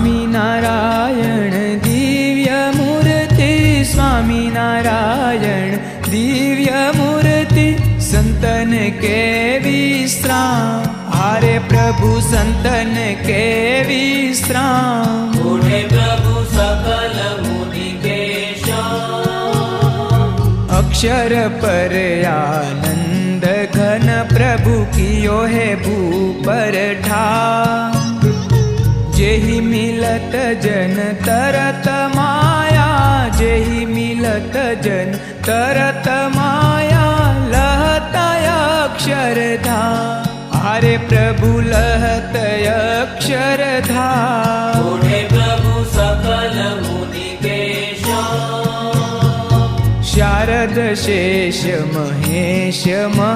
સ્વામી નારાયણ દિવ્ય મૂર્તિ સ્વામી નારાયણ દિવ્ય મૂર્તિ સંતન કે વિશ્રામ. હારે પ્રભુ સંતન કે વિશ્રામ. પ્રભુ સકલ अक्षर पर आनंद घन प्रभु कियो है भू पर ठा जेहि मिलत जन तरत माया जेहि मिलत जन तरत माया लहत अक्षरधा। हारे प्रभु लहत अक्षरधा। प्रभु सकल शारद शेष महेश